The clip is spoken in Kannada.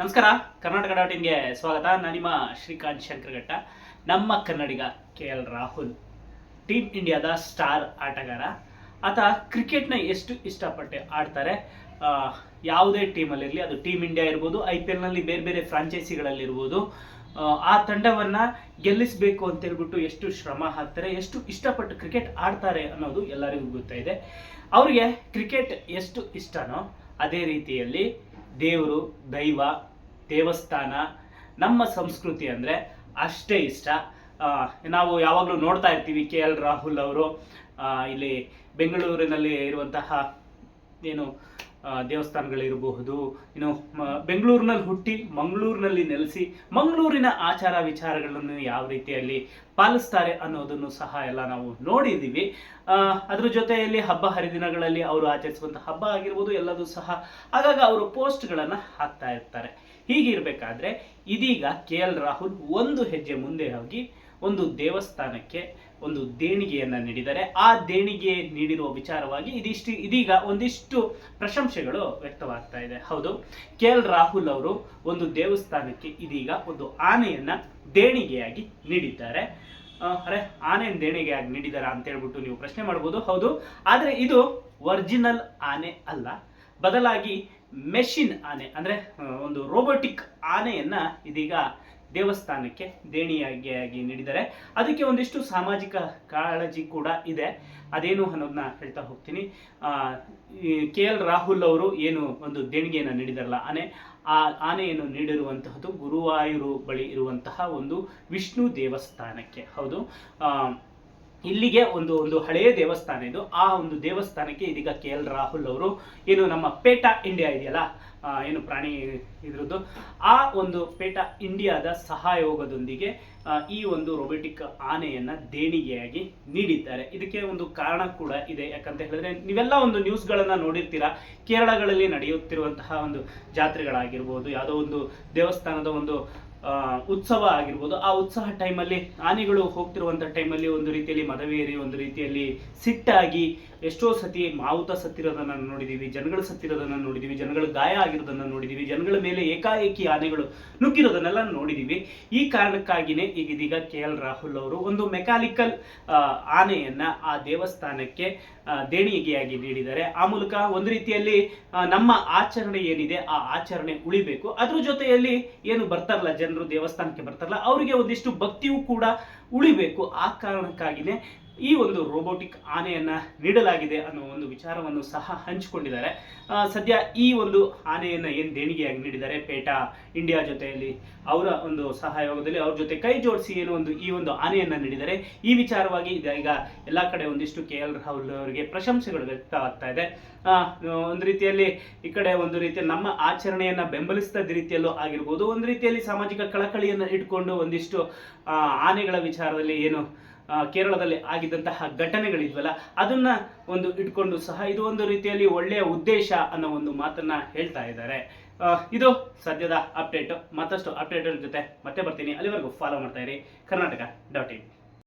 ನಮಸ್ಕಾರ, ಕರ್ನಾಟಕ ಡಾಟ್ ಸ್ವಾಗತ. ನಾನು ನಿಮ್ಮ ಶ್ರೀಕಾಂತ್ ಶಂಕರಘಟ್ಟ. ನಮ್ಮ ಕನ್ನಡಿಗ ಕೆ ಎಲ್ ರಾಹುಲ್, ಟೀಮ್ ಇಂಡಿಯಾದ ಸ್ಟಾರ್ ಆಟಗಾರ. ಆತ ಕ್ರಿಕೆಟ್ನ ಎಷ್ಟು ಇಷ್ಟಪಟ್ಟು ಆಡ್ತಾರೆ? ಯಾವುದೇ ಟೀಮಲ್ಲಿರಲಿ, ಅದು ಟೀಮ್ ಇಂಡಿಯಾ ಇರ್ಬೋದು, ಐ ಪಿ ಎಲ್ನಲ್ಲಿ ಬೇರೆ ಬೇರೆ ಫ್ರಾಂಚೈಸಿಗಳಲ್ಲಿರ್ಬೋದು, ಆ ತಂಡವನ್ನು ಗೆಲ್ಲಿಸಬೇಕು ಅಂತ ಹೇಳ್ಬಿಟ್ಟು ಎಷ್ಟು ಶ್ರಮ ಹಾಕ್ತಾರೆ, ಎಷ್ಟು ಇಷ್ಟಪಟ್ಟು ಕ್ರಿಕೆಟ್ ಆಡ್ತಾರೆ ಅನ್ನೋದು ಎಲ್ಲರಿಗೂ ಗೊತ್ತಾಯಿದೆ. ಅವರಿಗೆ ಕ್ರಿಕೆಟ್ ಎಷ್ಟು ಇಷ್ಟನೋ, ಅದೇ ರೀತಿಯಲ್ಲಿ ದೇವರು, ದೈವ, ದೇವಸ್ಥಾನ, ನಮ್ಮ ಸಂಸ್ಕೃತಿ ಅಂದರೆ ಅಷ್ಟೇ ಇಷ್ಟ. ನಾವು ಯಾವಾಗಲೂ ನೋಡ್ತಾ ಇರ್ತೀವಿ ಕೆ ಎಲ್ ರಾಹುಲ್ ಅವರು. ಇಲ್ಲಿ ಬೆಂಗಳೂರಿನಲ್ಲಿ ಇರುವಂತಹ ಏನು ದೇವಸ್ಥಾನಗಳಿರಬಹುದು. ಇನ್ನು ಬೆಂಗಳೂರಿನಲ್ಲಿ ಹುಟ್ಟಿ ಮಂಗಳೂರಿನಲ್ಲಿ ನೆಲೆಸಿ ಮಂಗಳೂರಿನ ಆಚಾರ ವಿಚಾರಗಳನ್ನು ಯಾವ ರೀತಿಯಲ್ಲಿ ಪಾಲಿಸ್ತಾರೆ ಅನ್ನೋದನ್ನು ಸಹ ಎಲ್ಲ ನಾವು ನೋಡಿದ್ದೀವಿ. ಅದರ ಜೊತೆಯಲ್ಲಿ ಹಬ್ಬ ಹರಿದಿನಗಳಲ್ಲಿ ಅವರು ಆಚರಿಸುವಂಥ ಹಬ್ಬ ಆಗಿರ್ಬೋದು, ಎಲ್ಲದೂ ಸಹ ಆಗಾಗ ಅವರು ಪೋಸ್ಟ್ಗಳನ್ನು ಹಾಕ್ತಾ ಇರ್ತಾರೆ. ಹೀಗಿರಬೇಕಾದ್ರೆ ಇದೀಗ ಕೆ ಎಲ್ ರಾಹುಲ್ ಒಂದು ಹೆಜ್ಜೆ ಮುಂದೆ ಹೋಗಿ ಒಂದು ದೇವಸ್ಥಾನಕ್ಕೆ ಒಂದು ದೇಣಿಗೆಯನ್ನು ನೀಡಿದ್ದಾರೆ. ಆ ದೇಣಿಗೆ ನೀಡಿರುವ ವಿಚಾರವಾಗಿ ಇದಿಷ್ಟು ಇದೀಗ ಒಂದಿಷ್ಟು ಪ್ರಶಂಸೆಗಳು ವ್ಯಕ್ತವಾಗ್ತಾ ಇದೆ. ಹೌದು, ಕೆ ಎಲ್ ರಾಹುಲ್ ಅವರು ಒಂದು ದೇವಸ್ಥಾನಕ್ಕೆ ಇದೀಗ ಒಂದು ಆನೆಯನ್ನ ದೇಣಿಗೆಯಾಗಿ ನೀಡಿದ್ದಾರೆ. ಅರೆ, ಆನೆಯನ್ನು ದೇಣಿಗೆಯಾಗಿ ನೀಡಿದಾರ ಅಂತ ಹೇಳ್ಬಿಟ್ಟು ನೀವು ಪ್ರಶ್ನೆ ಮಾಡ್ಬೋದು. ಹೌದು, ಆದರೆ ಇದು ಒರಿಜಿನಲ್ ಆನೆ ಅಲ್ಲ. ಬದಲಾಗಿ ಮೆಷಿನ್ ಆನೆ, ಅಂದರೆ ಒಂದು ರೋಬೋಟಿಕ್ ಆನೆಯನ್ನ ಇದೀಗ ದೇವಸ್ಥಾನಕ್ಕೆ ದೇಣಿಯಾಗಿ ನೀಡಿದ್ದಾರೆ. ಅದಕ್ಕೆ ಒಂದಿಷ್ಟು ಸಾಮಾಜಿಕ ಕಾಳಜಿ ಕೂಡ ಇದೆ. ಅದೇನು ಅನ್ನೋದನ್ನ ಹೇಳ್ತಾ ಹೋಗ್ತೀನಿ. ಕೆ ಎಲ್ ರಾಹುಲ್ ಅವರು ಏನು ಒಂದು ದೇಣಿಗೆಯನ್ನು ನೀಡಿದಾರಲ್ಲ, ಆನೆ, ಆ ಆನೆಯನ್ನು ನೀಡಿರುವಂತಹದ್ದು ಗುರುವಾಯೂರು ಬಳಿ ಇರುವಂತಹ ಒಂದು ವಿಷ್ಣು ದೇವಸ್ಥಾನಕ್ಕೆ. ಹೌದು. ಇಲ್ಲಿಗೆ ಒಂದು ಒಂದು ಹಳೆಯ ದೇವಸ್ಥಾನ ಇದು. ಆ ಒಂದು ದೇವಸ್ಥಾನಕ್ಕೆ ಇದೀಗ ಕೆ ಎಲ್ ರಾಹುಲ್ ಅವರು ಏನು ನಮ್ಮ ಪೇಟಾ ಇಂಡಿಯಾ ಇದೆಯಲ್ಲ ಏನು ಪ್ರಾಣಿ ಇದ್ರದ್ದು. ಆ ಒಂದು ಪೇಟ ಇಂಡಿಯಾದ ಸಹಯೋಗದೊಂದಿಗೆ ಈ ಒಂದು ರೊಬೊಟಿಕ್ ಆನೆಯನ್ನ ದೇಣಿಗೆಯಾಗಿ ನೀಡಿದ್ದಾರೆ. ಇದಕ್ಕೆ ಒಂದು ಕಾರಣ ಕೂಡ ಇದೆ. ಯಾಕಂತ ಹೇಳಿದ್ರೆ, ನೀವೆಲ್ಲ ಒಂದು ನ್ಯೂಸ್ಗಳನ್ನ ನೋಡಿರ್ತೀರಾ? ಕೇರಳಗಳಲ್ಲಿ ನಡೆಯುತ್ತಿರುವಂತಹ ಒಂದು ಜಾತ್ರೆಗಳಾಗಿರ್ಬೋದು, ಯಾವುದೋ ಒಂದು ದೇವಸ್ಥಾನದ ಒಂದು ಉತ್ಸವ ಆಗಿರ್ಬೋದು, ಆ ಉತ್ಸವ ಟೈಮಲ್ಲಿ ಆನೆಗಳು ಹೋಗ್ತಿರುವಂಥ ಟೈಮಲ್ಲಿ ಒಂದು ರೀತಿಯಲ್ಲಿ ಮದವೇರಿ, ಒಂದು ರೀತಿಯಲ್ಲಿ ಸಿಟ್ಟಾಗಿ ಎಷ್ಟೋ ಸತಿ ಮಾವುತ ಸತ್ತಿರೋದನ್ನು ನೋಡಿದ್ದೀವಿ ಜನಗಳು ಸತ್ತಿರೋದನ್ನು ನೋಡಿದ್ದೀವಿ ಜನಗಳು ಗಾಯ ಆಗಿರೋದನ್ನ ನೋಡಿದೀವಿ. ಜನಗಳ ಮೇಲೆ ಏಕಾಏಕಿ ಆನೆಗಳು ನುಗ್ಗಿರೋದನ್ನೆಲ್ಲ ನೋಡಿದೀವಿ. ಈ ಕಾರಣಕ್ಕಾಗಿನೇ ಈಗ ಇದೀಗ ಕೆ ಎಲ್ ರಾಹುಲ್ ಅವರು ಒಂದು ಮೆಕ್ಯಾನಿಕಲ್ ಆನೆಯನ್ನ ಆ ದೇವಸ್ಥಾನಕ್ಕೆ ದೇಣಿಗೆಯಾಗಿ ನೀಡಿದ್ದಾರೆ. ಆ ಮೂಲಕ ಒಂದು ರೀತಿಯಲ್ಲಿ ನಮ್ಮ ಆಚರಣೆ ಏನಿದೆ ಆ ಆಚರಣೆ ಉಳಿಬೇಕು. ಅದ್ರ ಜೊತೆಯಲ್ಲಿ ಏನು ಬರ್ತಾರಲ್ಲ, ಜನರು ದೇವಸ್ಥಾನಕ್ಕೆ ಬರ್ತಾರಲ್ಲ, ಅವರಿಗೆ ಒಂದಿಷ್ಟು ಭಕ್ತಿಯೂ ಕೂಡ ಉಳಿಬೇಕು. ಆ ಕಾರಣಕ್ಕಾಗಿನೇ ಈ ಒಂದು ರೋಬೋಟಿಕ್ ಆನೆಯನ್ನು ನೀಡಲಾಗಿದೆ ಅನ್ನೋ ಒಂದು ವಿಚಾರವನ್ನು ಸಹ ಹಂಚಿಕೊಂಡಿದ್ದಾರೆ. ಸದ್ಯ ಈ ಒಂದು ಆನೆಯನ್ನು ಏನು ದೇಣಿಗೆಯಾಗಿ ನೀಡಿದ್ದಾರೆ? ಪೇಟಾ, ಇಂಡಿಯಾ ಜೊತೆಯಲ್ಲಿ ಅವರ ಒಂದು ಸಹಯೋಗದಲ್ಲಿ ಅವ್ರ ಜೊತೆ ಕೈ ಜೋಡಿಸಿ ಏನು ಒಂದು ಈ ಒಂದು ಆನೆಯನ್ನು ನೀಡಿದ್ದಾರೆ. ಈ ವಿಚಾರವಾಗಿ ಈಗ ಎಲ್ಲ ಕಡೆ ಒಂದಿಷ್ಟು ಕೆ ಎಲ್ ರಾಹುಲ್ ಅವರಿಗೆ ಪ್ರಶಂಸೆಗಳು ವ್ಯಕ್ತವಾಗ್ತಾ ಇದೆ. ಒಂದು ರೀತಿಯಲ್ಲಿ ಈ ಕಡೆ ಒಂದು ರೀತಿಯ ನಮ್ಮ ಆಚರಣೆಯನ್ನು ಬೆಂಬಲಿಸಿದ ರೀತಿಯಲ್ಲೂ ಆಗಿರ್ಬೋದು. ಒಂದು ರೀತಿಯಲ್ಲಿ ಸಾಮಾಜಿಕ ಕಳಕಳಿಯನ್ನು ಇಟ್ಕೊಂಡು ಒಂದಿಷ್ಟು ಆನೆಗಳ ವಿಚಾರದಲ್ಲಿ ಏನು ಕೇರಳದಲ್ಲಿ ಆಗಿದ್ದಂತಹ ಘಟನೆಗಳಿದ್ವಲ್ಲ, ಅದನ್ನ ಒಂದು ಇಟ್ಕೊಂಡು ಸಹ ಇದು ಒಂದು ರೀತಿಯಲ್ಲಿ ಒಳ್ಳೆಯ ಉದ್ದೇಶ ಅನ್ನೋ ಒಂದು ಮಾತನ್ನ ಹೇಳ್ತಾ ಇದ್ದಾರೆ. ಇದು ಸದ್ಯದ ಅಪ್ಡೇಟ್. ಮತ್ತಷ್ಟು ಅಪ್ಡೇಟ್ ಜೊತೆ ಮತ್ತೆ ಬರ್ತೀನಿ. ಅಲ್ಲಿವರೆಗೂ ಫಾಲೋ ಮಾಡ್ತಾ ಇರಿ. Karnataka dot in.